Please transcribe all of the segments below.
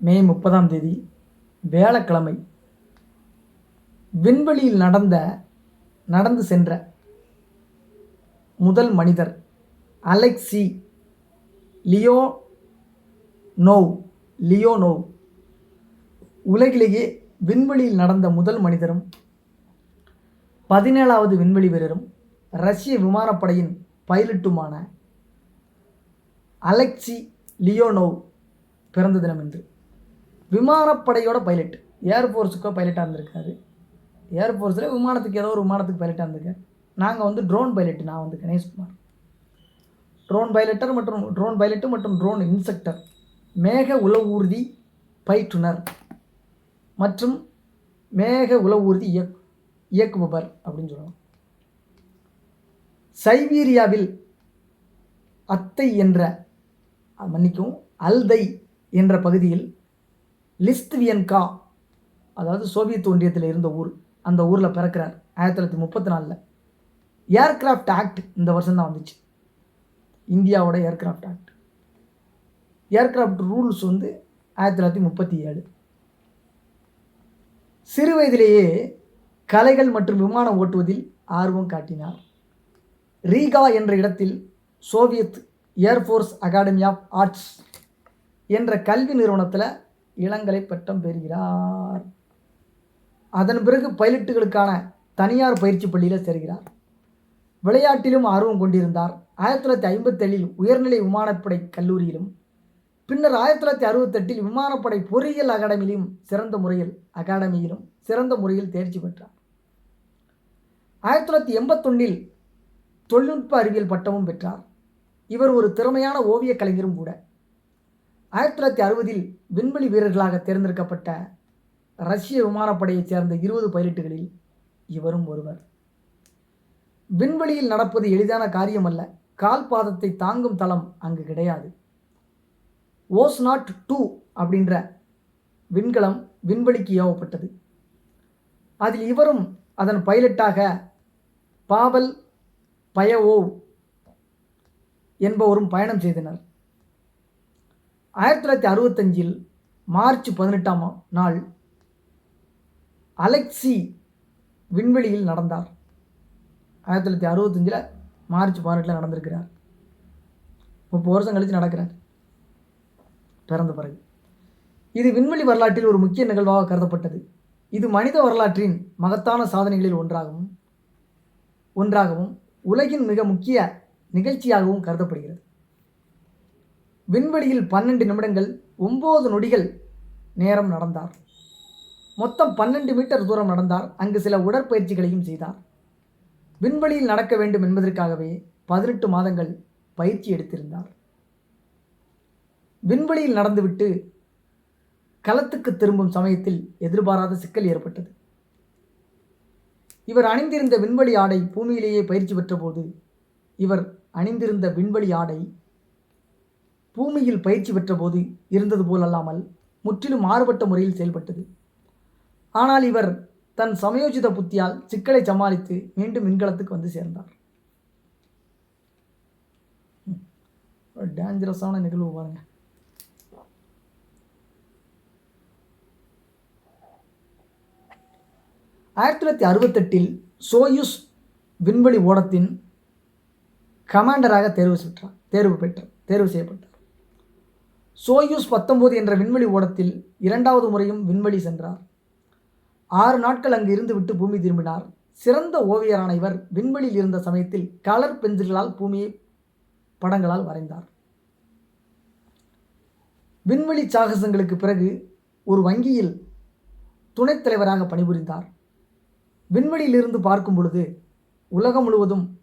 மே முப்பதாம் தேதி வியாழக்கிழமை விண்வெளியில் நடந்த நடந்து சென்ற முதல் மனிதர் Alexei Leonov Leonov உலகிலேயே விண்வெளியில் நடந்த முதல் மனிதரும் பதினேழாவது விண்வெளி வீரரும் ரஷ்ய விமானப்படையின் பைலட்டுமான அலெக்சி லியோனோவ் பிறந்த தினம் என்று விமானப்படையோட பைலட் ஏர்ஃபோர்ஸுக்கோ பைலட்டாக இருந்திருக்காரு. ஏர்ஃபோர்ஸில் விமானத்துக்கு ஏதோ ஒரு விமானத்துக்கு பைலட்டாக இருந்திருக்கேன் நாங்கள் வந்து ட்ரோன் பைலட் நான் வந்து கணேஷ்குமார். ட்ரோன் பைலட்டர் மற்றும் ட்ரோன் பைலட்டு மற்றும் ட்ரோன் இன்ஸ்ட்ரக்டர் மேக உளவூர்தி பயிற்றுனர் மற்றும் மேக உளவூர்தி இயக் இயக்குபவர் அப்படின்னு சொல்லலாம் சைபீரியாவில் அத்தை என்ற மன்னிக்கும் அல்தை என்ற பகுதியில் லிஸ்த்வியன்கா அதாவது சோவியத் ஒன்றியத்தில் இருந்த ஊர் அந்த ஊரில் பிறக்கிறார் ஆயிரத்தி தொள்ளாயிரத்தி முப்பத்தி நாலில். ஏர்கிராஃப்ட் ஆக்ட் இந்த வருஷம் தான் வந்துச்சு. இந்தியாவோட ஏர்கிராஃப்ட் ஆக்ட் ஏர்கிராஃப்ட் ரூல்ஸ் வந்து ஆயிரத்தி தொள்ளாயிரத்தி முப்பத்தி ஏழு. சிறு வயதிலேயே கலைகள் மற்றும் விமானம் ஓட்டுவதில் ஆர்வம் காட்டினார். ரீகா என்ற இடத்தில் Soviet air force academy of arts என்ற கல்வி நிறுவனத்தில் இளங்கலை பட்டம் பெறுகிறார். அதன் பிறகு பைலட்டுகளுக்கான தனியார் பயிற்சி பள்ளியில் சேர்கிறார். விளையாட்டிலும் ஆர்வம் கொண்டிருந்தார். ஆயிரத்தி தொள்ளாயிரத்தி ஐம்பத்தேழில் உயர்நிலை விமானப்படை கல்லூரியிலும் பின்னர் ஆயிரத்தி தொள்ளாயிரத்தி அறுபத்தெட்டில் விமானப்படை பொறியியல் அகாடமியிலும் சிறந்த முறையில் அகாடமியிலும் சிறந்த முறையில் தேர்ச்சி பெற்றார். ஆயிரத்தி தொள்ளாயிரத்தி எண்பத்தொன்னில் தொழில்நுட்ப அறிவியல் பட்டமும் பெற்றார். இவர் ஒரு திறமையான ஓவியக் கலைஞரும் கூட. ஆயிரத்தி தொள்ளாயிரத்தி அறுபதில் விண்வெளி வீரர்களாக தேர்ந்தெடுக்கப்பட்ட ரஷ்ய விமானப்படையைச் சேர்ந்த இருபது பைலட்டுகளில் இவரும் ஒருவர். விண்வெளியில் நடப்பது எளிதான காரியமல்ல. கால் பாதத்தை தாங்கும் தளம் அங்கு கிடையாது. ஓஸ் நாட் டூ அப்படின்ற விண்கலம் விண்வெளிக்கு ஏவப்பட்டது. அதில் இவரும் அதன் பைலட்டாக பாவல் பயவோவ் என்பவரும் பயணம் செய்தனர். ஆயிரத்தி தொள்ளாயிரத்தி அறுபத்தஞ்சில் மார்ச் பதினெட்டாம் நாள் அலெக்சி விண்வெளியில் நடந்தார். ஆயிரத்தி தொள்ளாயிரத்தி அறுபத்தஞ்சில் மார்ச் பதினெட்டில் நடந்திருக்கிறார். முப்பது வருஷம் கழித்து நடக்கிறார். பிறந்த பிறகு. இது விண்வெளி வரலாற்றில் ஒரு முக்கிய நிகழ்வாக கருதப்பட்டது. இது மனித வரலாற்றின் மகத்தான சாதனைகளில் ஒன்றாகவும் ஒன்றாகவும் உலகின் மிக முக்கிய நிகழ்ச்சியாகவும் கருதப்படுகிறது. விண்வெளியில் பன்னெண்டு நிமிடங்கள் ஒம்பது நொடிகள் நேரம் நடந்தார். மொத்தம் பன்னெண்டு மீட்டர் தூரம் நடந்தார். அங்கு சில உடற்பயிற்சிகளையும் செய்தார். விண்வெளியில் நடக்க வேண்டும் என்பதற்காகவே பதினெட்டு மாதங்கள் பயிற்சி எடுத்திருந்தார். விண்வெளியில் நடந்துவிட்டு களத்துக்கு திரும்பும் சமயத்தில் எதிர்பாராத சிக்கல் ஏற்பட்டது. இவர் அணிந்திருந்த விண்வெளி ஆடை பூமியிலேயே பயிற்சி பெற்றபோது இவர் அணிந்திருந்த விண்வெளி ஆடை பூமியில் பயிற்சி பெற்றபோது இருந்தது போலல்லாமல் முற்றிலும் மாறுபட்ட முறையில் செயல்பட்டது. ஆனால் இவர் தன் சமயோஜித புத்தியால் சிக்கலை சமாளித்து மீண்டும் விண்கலத்துக்கு வந்து சேர்ந்தார். டேஞ்சரஸான நிகழ்வு பாருங்க. ஆயிரத்தி தொள்ளாயிரத்தி அறுபத்தெட்டில் சோயுஸ் விண்வெளி ஓடத்தின் கமாண்டராக தேர்வு பெற்றார் தேர்வு பெற்றார் தேர்வு செய்யப்பட்டார். சோயூஸ் பத்தொம்போது என்ற விண்வெளி ஓடத்தில் இரண்டாவது முறையும் விண்வெளி சென்றார். ஆறு நாட்கள் அங்கு இருந்துவிட்டு பூமி திரும்பினார். சிறந்த ஓவியரான இவர் விண்வெளியில் இருந்த சமயத்தில் கலர் பென்சில்களால் பூமியை படங்களால் வரைந்தார். விண்வெளி சாகசங்களுக்கு பிறகு ஒரு வங்கியில் துணைத் தலைவராக பணிபுரிந்தார். விண்வெளியிலிருந்து பார்க்கும் பொழுது உலகம் முழுவதும்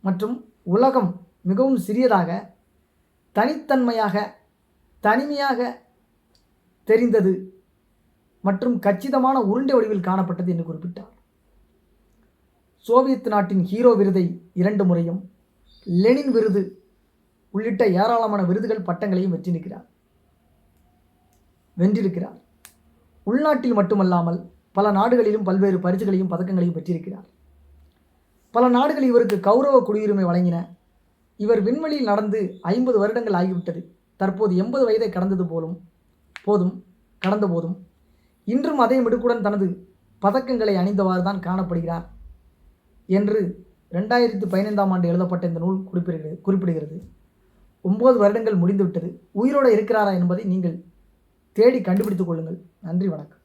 மற்றும் உலகம் மிகவும் சிறியதாக தனித்தன்மையாக தனிமையாக தெரிந்தது மற்றும் கச்சிதமான உருண்டை வடிவில் காணப்பட்டது என்று குறிப்பிட்டார். சோவியத் நாட்டின் ஹீரோ விருதை இரண்டு முறையும் லெனின் விருது உள்ளிட்ட ஏராளமான விருதுகள் பட்டங்களையும் வெற்றிருக்கிறார் வென்றிருக்கிறார். உள்நாட்டில் மட்டுமல்லாமல் பல நாடுகளிலும் பல்வேறு பரிசுகளையும் பதக்கங்களையும் பெற்றிருக்கிறார். பல நாடுகள் இவருக்கு கௌரவ குடியுரிமை வழங்கின. இவர் விண்வெளியில் நடந்து ஐம்பது வருடங்கள் ஆகிவிட்டது. தற்போது எண்பது வயதை கடந்தது போலும் போதும் கடந்த போதும். இன்றும் அதே மிடுக்குடன் தனது பதக்கங்களை அணிந்தவாறு தான் காணப்படுகிறார் என்று ரெண்டாயிரத்து பதினைந்தாம் ஆண்டு எழுதப்பட்ட இந்த நூல் குறிப்பிடுகிறது குறிப்பிடுகிறது. ஒம்பது வருடங்கள் முடிந்துவிட்டது. உயிரோடு இருக்கிறாரா என்பதை நீங்கள் தேடி கண்டுபிடித்துக் கொள்ளுங்கள். நன்றி வணக்கம்.